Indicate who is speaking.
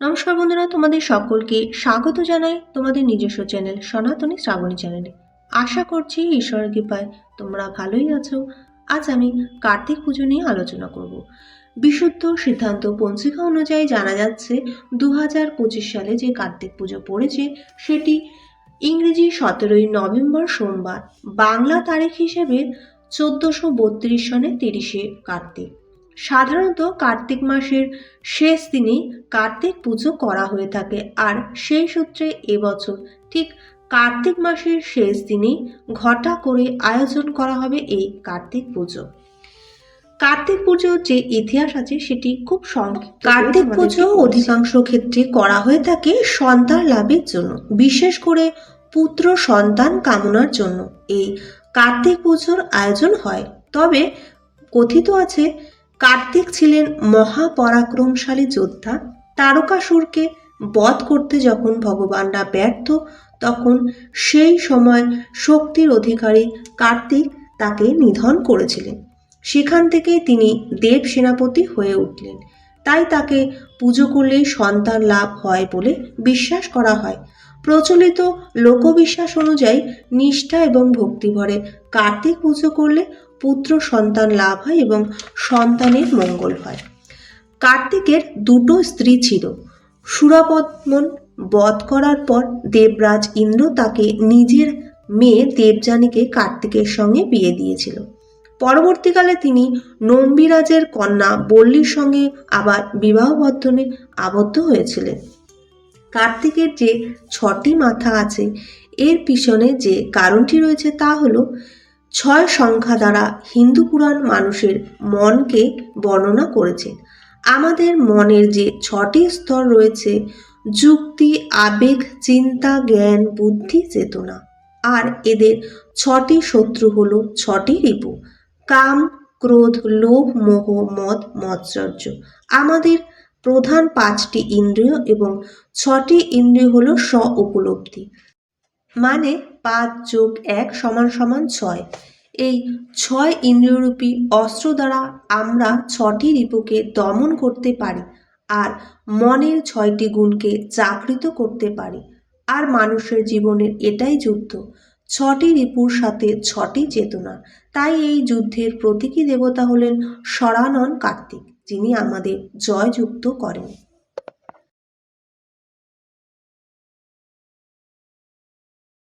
Speaker 1: নমস্কার বন্ধুরা, তোমাদের সকলকে স্বাগত জানাই তোমাদের নিজস্ব চ্যানেল সনাতনী শ্রাবণী চ্যানেলে। আশা করছি ঈশ্বরের কৃপায় তোমরা ভালোই আছো। আজ আমি কার্তিক পুজো নিয়ে আলোচনা করব। বিশুদ্ধ সিদ্ধান্ত পঞ্জিকা অনুযায়ী জানা যাচ্ছে দু হাজার পঁচিশ সালে যে কার্তিক পুজো পড়েছে, সেটি ইংরেজি সতেরোই নভেম্বর সোমবার, বাংলা তারিখ হিসেবে চোদ্দোশো বত্রিশ সনে তিরিশে কার্তিক। সাধারণত কার্তিক মাসের শেষ দিনে কার্তিক পুজো করা হয়ে থাকে। আর সেই সূত্রে এবছর ঠিক কার্তিক মাসের শেষ দিনেই ঘটা করে আয়োজন করা হবে এই কার্তিক পুজো। কার্তিক পুজোর যে ইতিহাস আছে সেটি খুব সংক্ষিপ্ত। কার্তিক পুজো অধিকাংশ ক্ষেত্রে করা হয়ে থাকে সন্তান লাভের জন্য বিশেষ করে পুত্র সন্তান কামনার জন্য। এই কার্তিক পুজোর আয়োজন হয়। তবে কথিত আছে কার্তিক ছিলেন মহাপরাক্রমশালী যোদ্ধা। তারকাসুরকে বধ করতে যখন ভগবানরা ব্যর্থ, তখন সেই সময় শক্তির অধিকারী কার্তিক তাকে নিধন করেছিলেন। সেখান থেকে তিনি দেব সেনাপতি হয়ে উঠলেন। তাই তাকে পুজো করলেই সন্তান লাভ হয় বলে বিশ্বাস করা হয়। প্রচলিত লোকবিশ্বাস অনুযায়ী নিষ্ঠা এবং ভক্তিভরে কার্তিক পুজো করলে পুত্র সন্তান লাভ হয় এবং সন্তানের মঙ্গল হয়। কার্তিকের দুটো স্ত্রী ছিল। সুরাপদ্মন বধ করার পর দেবরাজ ইন্দ্র তাকে নিজের মেয়ে দেবযানীকে কার্তিকের সঙ্গে বিয়ে দিয়েছিল। পরবর্তীকালে তিনি নম্বিরাজের কন্যা বল্লীর সঙ্গে আবার বিবাহ বন্ধনে আবদ্ধ হয়েছিলেন। কার্তিকের যে ছটি মাথা আছে, এর পিছনে যে কারণটি রয়েছে তা হলো ছয় সংখ্যা দ্বারা হিন্দু পুরাণ মানুষের মনকে বর্ণনা করেছে। আমাদের মনের যে ছটি স্তর রয়েছে, যুক্তি, আবেগ, চিন্তা, জ্ঞান, বুদ্ধি, চেতনা। আর এদের ছটি শত্রু হলো ছটি রিপু। কাম, ক্রোধ, লোভ, মোহ, মদ, মৎসর্য। আমাদের প্রধান পাঁচটি ইন্দ্রিয় এবং ছটি ইন্দ্রিয় হল স্ব উপলব্ধি মানে পাঁচ যোগ এক সমান সমান ছয়। এই ছয় ইন্দ্রিয়রূপী অস্ত্র দ্বারা আমরা ছটি রিপুকে দমন করতে পারি আর মনের ছয়টি গুণকে জাগৃত করতে পারি। আর মানুষের জীবনের এটাই যুদ্ধ, ছটি রিপুর সাথে ছটি চেতনা। তাই এই যুদ্ধের প্রতীকী দেবতা হলেন সরানন কার্তিক, যিনি আমাদের জয়যুক্ত করেন।